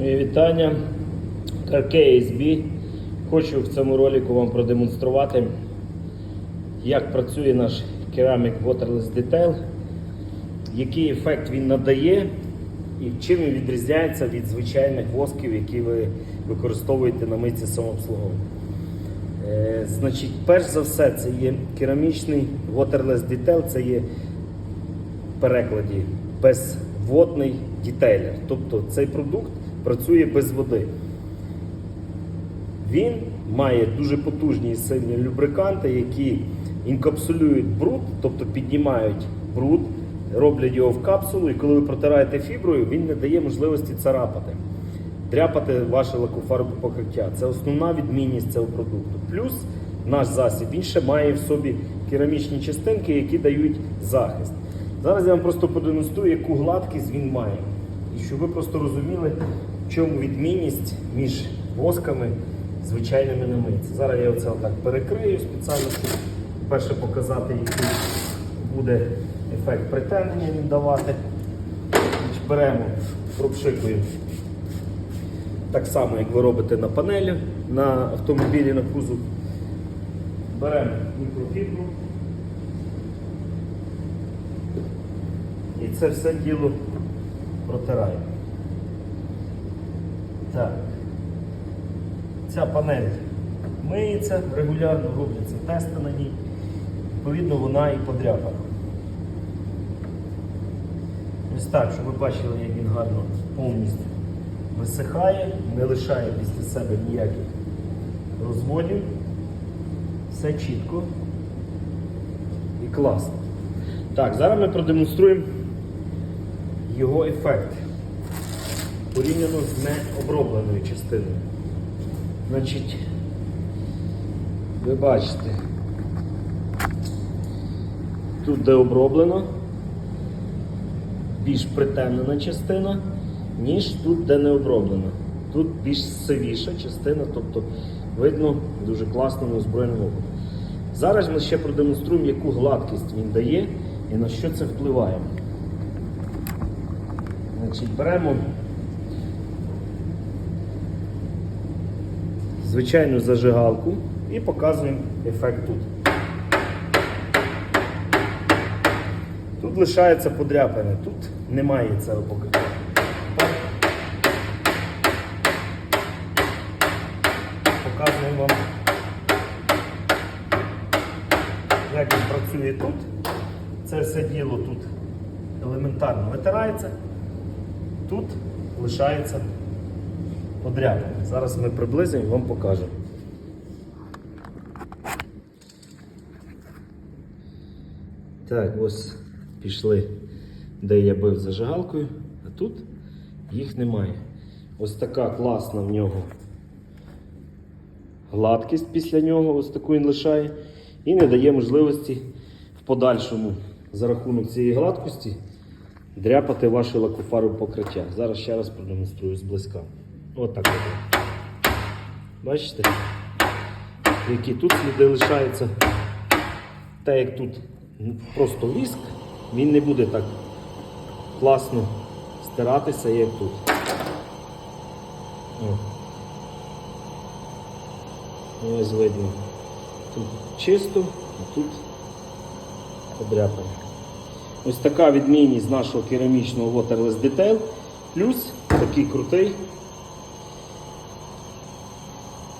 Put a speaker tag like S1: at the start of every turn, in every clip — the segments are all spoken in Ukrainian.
S1: Моє вітання. KSB. Хочу в цьому ролику вам продемонструвати, як працює наш Ceramic Waterless Detail, який ефект він надає і чим він відрізняється від звичайних восків, які ви використовуєте на митці самообслуговування. Е, Значить, перш за все, це є керамічний Waterless Detail, це є в перекладі безводний дітейлер. Тобто цей продукт працює без води. Він має дуже потужні і сильні любриканти, які інкапсулюють бруд, тобто піднімають бруд, роблять його в капсулу, і коли ви протираєте фіброю, він не дає можливості царапати, дряпати ваше лакофарбове покриття. Це основна відмінність цього продукту. Плюс наш засіб він ще має в собі керамічні частинки, які дають захист. Зараз я вам просто продемонструю, яку гладкість він має. І щоб ви просто розуміли, чому відмінність між восками звичайними на митці. Зараз я оце отак перекрию спеціально, щоб перше показати, який буде ефект притемнення він давати. Беремо, пропшикуємо. Так само, як ви робите на панелі, на автомобілі на кузов. Беремо мікрофібру. І це все діло протираємо. Так. Ця панель миється регулярно, робляться тести на ній. Відповідно, вона і подряпана. Ось так, щоб ви бачили, як він гарно повністю висихає, не лишає після себе ніяких розводів. Все чітко і класно. Так, зараз ми продемонструємо його ефект порівняно з необробленою частиною. Значить, ви бачите, тут де оброблено, більш притемнена частина, ніж тут, де не оброблено. Тут більш сивіша частина, тобто видно дуже класно неозброєним оком. Зараз ми ще продемонструємо, яку гладкість він дає і на що це впливає. Значить, беремо звичайну зажигалку і показуємо ефект тут. Тут лишається подряпане, тут немає цього покриття. Показуємо вам, як він працює тут. Це все діло тут елементарно витирається, тут лишається подряпане. Зараз ми приблизимо і вам покажемо. Так, ось пішли, де я бив зажигалкою, а тут їх немає. Ось така класна в нього гладкість після нього, ось таку він лишає, і не дає можливості в подальшому за рахунок цієї гладкості дряпати ваше лакофарове покриття. Зараз ще раз продемонструю зблизька. От так. Бачите? Які тут сліди лишаються. Та як тут просто віск, він не буде так класно стиратися, як тут. О. Ось видно. Тут чисто, а тут подряпано. Ось така відмінність нашого керамічного Waterless Detail. Плюс такий крутий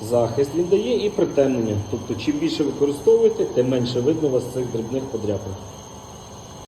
S1: захист він дає і притемнення. Тобто, чим більше використовуєте, тим менше видно вас цих дрібних подряпин.